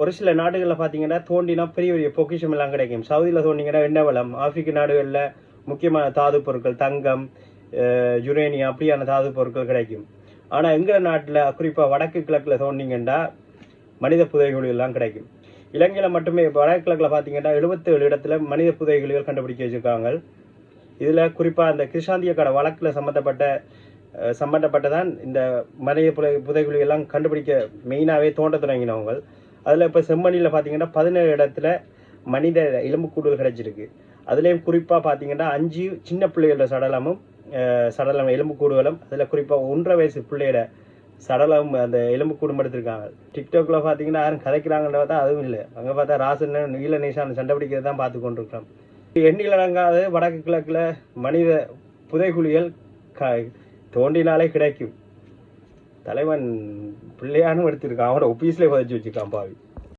ஒரு சில நாடுகளில் பார்த்தீங்கன்னா தோண்டினா பெரிய பெரிய பொக்கிஷம் எல்லாம் கிடைக்கும். சவுதியில் தோண்டிங்கன்னா எண்ணெய் வளம் ஆப்பிரிக்க நாடுகளில் முக்கியமான தாது பொருட்கள் தங்கம் யுரேனியம் அப்படியான தாது பொருட்கள் கிடைக்கும். ஆனால் எங்கள் நாட்டில் குறிப்பாக வடக்கு கிழக்கில் தோண்டிங்கன்னா மனித புதைகுழிகள்லாம் கிடைக்கும். இலங்கையில் மட்டுமே வடக்கு கிழக்கில் பார்த்தீங்கன்னா எழுபத்தேழு இடத்துல மனித புதைகுழிகள் கண்டுபிடிக்க வச்சிருக்காங்க. இதில் குறிப்பாக அந்த கிருஷாந்திய கடை வழக்கில் சம்மந்தப்பட்ட சம்மந்தப்பட்டதான் இந்த மனித புதை புதைகுழி எல்லாம் கண்டுபிடிக்க மெயினாகவே தோண்ட தொடங்கினவங்க. அதில் இப்போ செம்மணியில் பார்த்தீங்கன்னா பதினேழு இடத்துல மனித எலும்புக்கூடுகள் கிடைச்சிருக்கு. அதுலேயும் குறிப்பாக பார்த்தீங்கன்னா அஞ்சு சின்ன பிள்ளைகளோட சடலமும் சடலம் எலும்புக்கூடுகளும் அதில் குறிப்பாக ஒன்றரை வயசு பிள்ளையோட சடலம் அந்த எலும்புக்கூடும் எடுத்திருக்காங்க. டிக்டாக்ல பார்த்தீங்கன்னா யாரும் கதைக்கிறாங்கன்ற பார்த்தா அதுவும் இல்லை. அங்கே பார்த்தா ராசன் நீல நேசான் சண்டை பிடிக்கிறது தான் பார்த்து கொண்டிருக்கிறோம் எண்ணில் அடங்காத வடக்கு கிழக்கில் மனித புதைகுழிகள் க தோண்டினாலே கிடைக்கும். தலைவன் பிள்ளையானும் எடுத்திருக்கான். அவனோட ஒபீஸ்லேயே புதைச்சி வச்சிருக்கான் பாவி.